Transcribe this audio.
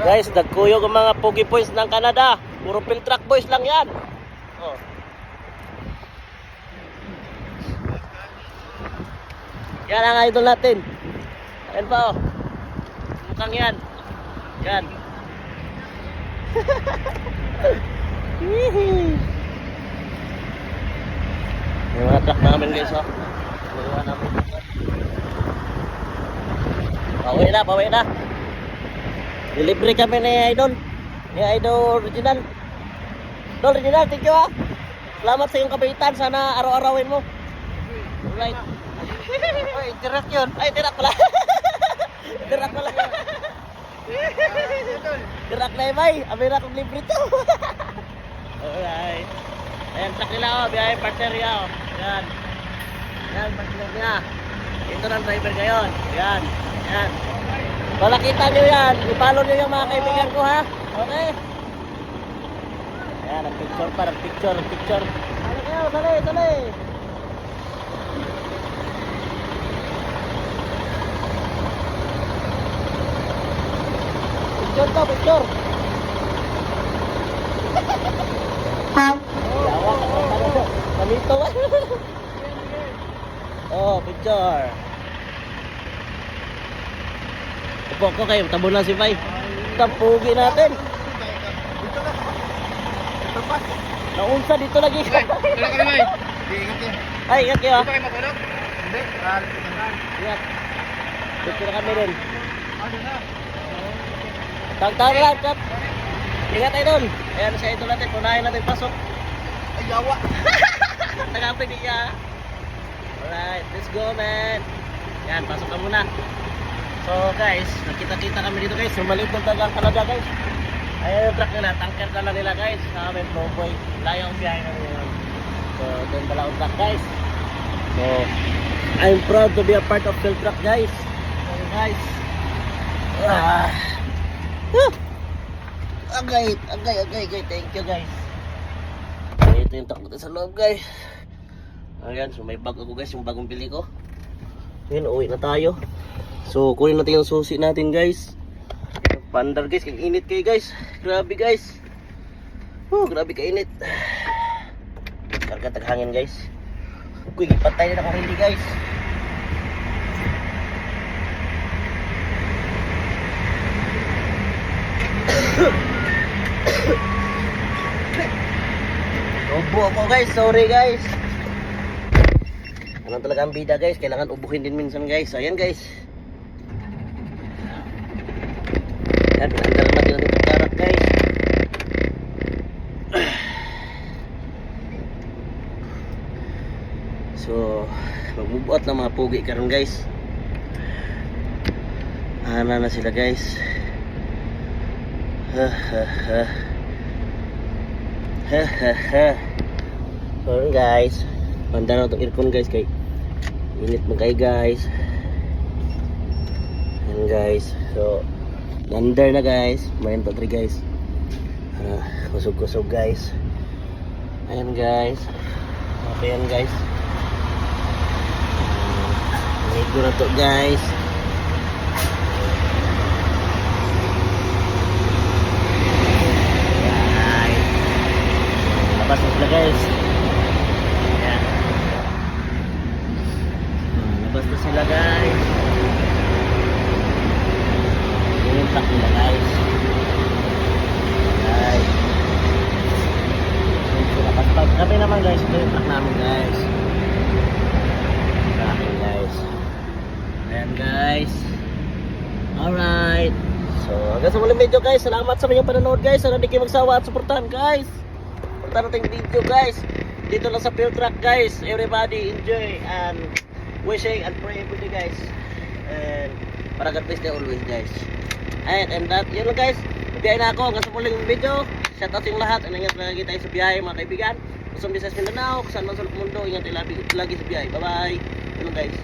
Guys, nagkuyog ang mga Pogi Boys ng Canada. Puro field truck boys lang yan. Oh. Yan ang idol natin. Yan pa oh. Mukhang yan. Yan. May mga truck namin guys oh. Nagawa namin. Pauwi na, pauwi na. Delivery kami ni Idol. Ni Idol Original. Idol Original, thank you ah. Salamat sa iyong kapitan. Sana araw-arawin mo. Alright. Ay, tirat yun. Ay, tirak pala. tirak pala. tirak na ibay. Amira kong libre to. Alright. Ayan, truck nila oh. Biyahe partner niya oh. Yan. Yan, partner niya. Ito ng driver ngayon. Yan. Yan. Malakita nyo yan. Ipalo nyo yung mga kaibigan ko ha. Okay. Ayan, ang picture pa. Ang picture, ang picture. Ano kayo? Sali, sali. Picture to, picture. Yawa. Oh, picture. Upo ko kayo, tabo na si Pai. Tapugi natin. Naunsa dito lagi. Wala ingat yun. Ay, ingat kayo. ah. Dito kayo matulog? Hindi. Ingat. Dito na kami rin. Na? Tagtag lang, kat. Ingat idol. Ayan si idol natin. Punahin natin pasok. Ay, yawa. Tagapin niya. Alright, let's go man. Yan, pasok ka muna. So guys, nakita-kita kami dito guys. So maliit ng tagang Canada guys. Ayan yung truck nila, tanker dala nila guys. Sa amin, Proboy. Layo ang biyahe namin ngayon. So, doon dala ang truck guys. So, I'm proud to be a part of the truck guys. So guys. Ah. Woo! Agay, agay, agay, agay. Thank you guys. Ito yung truck sa loob guys. Ayan, so may bag ako guys, yung bagong bili ko. Ngayon, uwi na tayo. So, kunin natin yung susi natin guys. Pandar guys, init kayo guys. Grabe guys. Oh, grabe ka init. Karga taghangin guys. Kuy, patay na ako hindi guys. Ubo ako guys, sorry guys. Ano talaga ang bida guys, kailangan ubuhin din minsan guys. Ayan guys. Yan, pinandal natin ang karak guys. So, magbubuot ng mga pugi karon guys. Ana na sila guys. Ha ha ha. Ha ha ha. So guys. Panda na itong earphone guys kay init mo kayo guys. Yan guys. So under na guys. Mayan pa guys. Uh, kusog-kusog guys. Ayan guys. Okay yan guys. Medyo na to guys. Guys. Labas na guys. Ayan. Hmm, Labas na sila guys. Truck nila guys. Guys. Kami naman guys. Ito yung truck namin guys. Sa akin guys. Ayan guys. Alright. So, hanggang sa muling video guys. Salamat sa inyong panonood guys. Sana di kayo magsawa at supportahan guys. Punta natin video guys. Dito lang sa field truck guys. Everybody enjoy and wishing and pray every day guys. And para God bless you always guys. And, and that, yun lang guys. Biyahe na ako hanggang sa muling video. Shout out sa lahat. And ingat lagi tayo sa biyahe mga kaibigan. Kusang Bisas Mindanao. Kung saan man sa mundo. Ingat tayo lagi, sa biyahe. Bye bye. Yun guys.